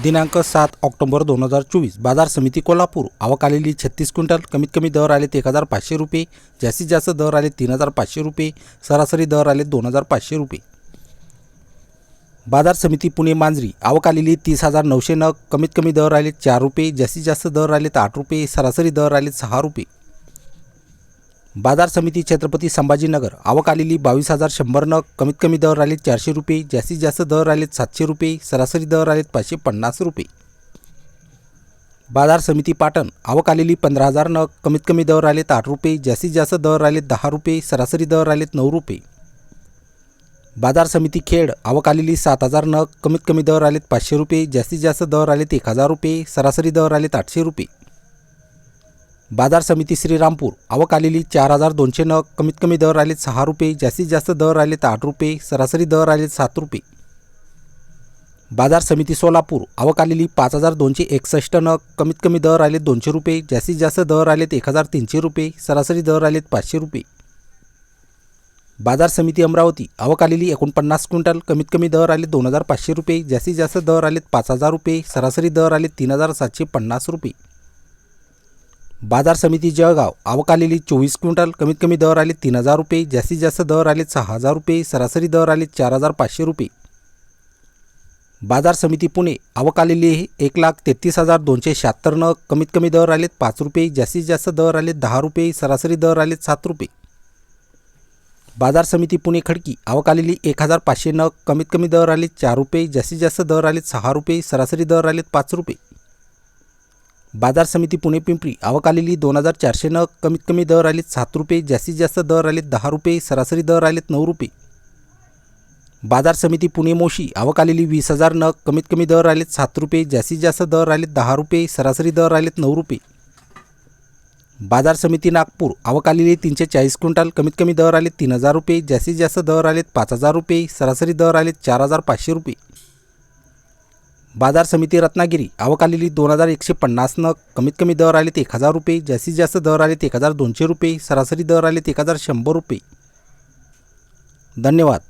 दिनांक सात ऑक्टोबर दोन हजार चोवीस. बाजार समिती कोल्हापूर. आवक आलेली छत्तीस क्विंटल. कमीत कमी दर आले एक हजार पाचशे रुपये. जास्तीत जास्त दर आले तीन हजार पाचशे रुपये. सरासरी दर आले दोन हजार पाचशे रुपये. बाजार समिती पुणे मांजरी. आवक आलेली तीस हजार नऊशे नग. कमीत कमी दर आले चार रुपये. जास्तीत जास्त दर आले आठ रुपये. सरासरी दर आले सहा रुपये. बाजार समिती छत्रपती संभाजीनगर. आवक आलेली बावीस हजार शंभर नग कमीत कमी दर आले चारशे रुपये जास्तीत जास्त दर आलेत सातशे रुपये सरासरी दर आलेत पाचशे पन्नास रुपये. बाजार समिती पाटण आवक आलेली पंधरा हजार नग कमीत कमी दर आलेत आठ रुपये जास्तीत जास्त दर आलेत दहा रुपये सरासरी दर आलेत नऊ रुपये. बाजार समिती खेड आवक आलेली सात हजार नग कमीत कमी दर आलेत पाचशे रुपये जास्तीत जास्त दर आलेत एक हजार रुपये सरासरी दर आलेत आठशे रुपये. बाजार समिती श्रीरामपूर आवक आलेली चार हजार दोनशे नग. कमीत कमी दर आलेत सहा रुपये. जास्तीत जास्त दर आलेत आठ रुपये. सरासरी दर आलेत सात रुपये. बाजार समिती सोलापूर. आवक आलेली पाच हजार दोनशे एकसष्ट नग. कमीत कमी दर आलेत दोनशे रुपये. जास्तीत जास्त दर आलेत एक हजार तीनशे रुपये. सरासरी दर आलेत पाचशे रुपये. बाजार समिती अमरावती. आवक आलेली एकोणपन्नास क्विंटल. कमीत कमी दर आले दोन हजार पाचशे रुपये. जास्तीत जास्त दर आलेत पाच हजार रुपये. सरासरी दर आले तीन हजार सातशे पन्नास रुपये. बाजार समिती जळगाव. आवक आलेली चोवीस क्विंटल कमीत कमी दर आले तीन हजार रुपये जास्तीत जास्त दर आले सहा हजार रुपये सरासरी दर आले चार हजार पाचशे रुपये. बाजार समिती पुणे आवक आलेली एक लाख तेहतीस हजार दोनशे शहात्तर नग कमीत कमी दर आलेत पाच रुपये जास्तीत जास्त दर आलेत दहा रुपये सरासरी दर आलेत सात रुपये. बाजार समिती पुणे खडकी आवक आलेली एक हजार पाचशे नग कमीत कमी दर आले चार रुपये जास्तीत जास्त दर आलेत सहा रुपये सरासरी दर आलेत पाच रुपये. बाजार समिती पुणे पिंपरी आवक आलेली दोन हजार चारशे नग कमीत कमी दर आलेत सात रुपये जास्तीत जास्त दर आलेत दहा रुपये सरासरी दर आलेत नऊ रुपये. बाजार समिती पुणे मोशी आवक आलेली वीस हजार नग कमीत कमी दर आलेत सात रुपये जास्तीत जास्त दर आलेत दहा रुपये सरासरी दर आलेत नऊ रुपये. बाजार समिती नागपूर आवक आलेली तीनशे चाळीस क्विंटल कमीत कमी दर आलेत तीन हजार रुपये जास्तीत जास्त दर आलेत पाच हजार रुपये सरासरी दर आलेत चार हजार पाचशे रुपये. बाजार समिती रत्नागिरी आवक आलेली दोन हजार एकशे पन्नासनं कमीत कमी दर आले ते एक हजार रुपये जास्तीत जास्त दर आले ते एक हजार दोनशे रुपये सरासरी दर आलेत एक हजार शंभर रुपये. धन्यवाद.